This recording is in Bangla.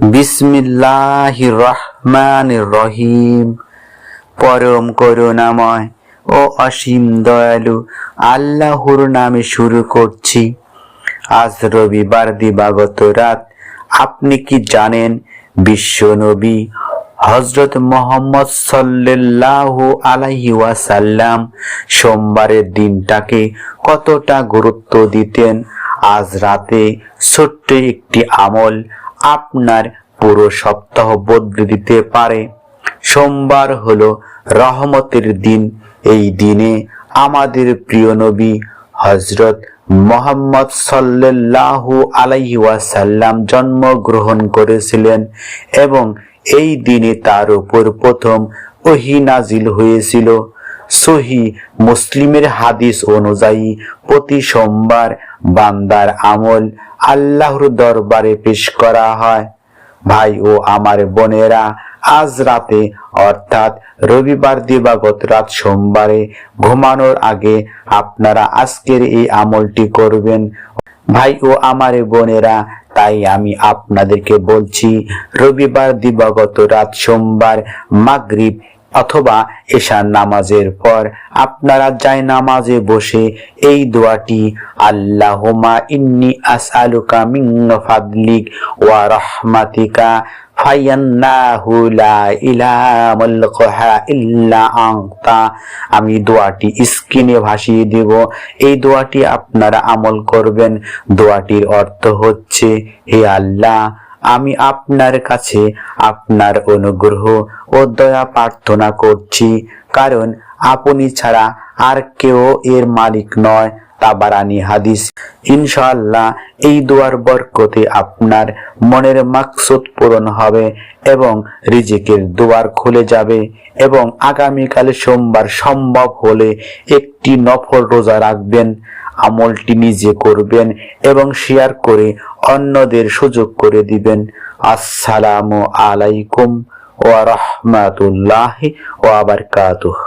বিসমিল্লাহ রহমান রহিম পরম করুণাময় ও অসীম দয়ালু আল্লাহর নামে শুরু করছি। আজ রবিবার দিবাগত রাত, আপনি কি জানেন বিশ্ব নবী হজরত মোহাম্মদ সাল্লাল্লাহু আলাইহি ওয়াসাল্লাম সোমবারের দিনটাকে কতটা গুরুত্ব দিতেন? আজ রাতে ছোট্ট একটি আমল আপনার পুরো সপ্তাহ বদলে দিতে পারে। সোমবার হলো রহমতের দিন। এই দিনে আমাদের প্রিয় নবী হজরত মোহাম্মদ সাল্লাল্লাহু আলাইহি ওয়াসাল্লাম জন্মগ্রহণ করেছিলেন এবং এই দিনে তার উপর প্রথম ওহি নাজিল হয়েছিল। সহি মুসলিমের হাদিস অনুযায়ী প্রতি সোমবার বান্দার আমল আল্লাহর দরবারে পেশ করা হয়। ভাই ও আমার বোনেরা, আজ রাতে, অর্থাৎ রবিবার দিবাগত রাত সোমবারে ঘুমানোর আগে আপনারা আজকের এই আমলটি করবেন। ভাই ও আমার বোনেরা, তাই আমি আপনাদেরকে বলছি, রবিবার দিবাগত রাত সোমবার মাগরিব অথবা এশার নামাজের পর আপনারা যায় নামাজে বসে এই দোয়াটি আল্লাহুমা ইন্নি আসআলুকা মিন ফাদলিক ওয়া রাহমাতিকা ফায়ান্নাহু লা ইলাহা মুলকুহা ইল্লা আনতা। আমি দোয়াটি স্ক্রিনে ভাসিয়ে দেব। এই দোয়াটি আপনারা আমল করবেন। দোয়াটির অর্থ হচ্ছে, হে আল্লাহ আমি আপনার কাছে আপনার অনুগ্রহ ও দয়া প্রার্থনা করছি, কারণ আপনি ছাড়া আর কেউ এর মালিক নয়, তাবারানি হাদিস। ইনশাআল্লাহ, এই দোয়ার বরকতে আপনার মনের মাকসুদ পূরণ হবে এবং রিজিকের দুয়ার খুলে যাবে এবং আগামীকাল সোমবার সম্ভব হলে একটি নফল রোজা রাখবেন, আমলটি নিজে করবেন এবং শেয়ার করে অন্যদের সুযোগ করে দিবেন। আসসালামু আলাইকুম ওয়া রাহমাতুল্লাহি ওয়া বারাকাতুহু।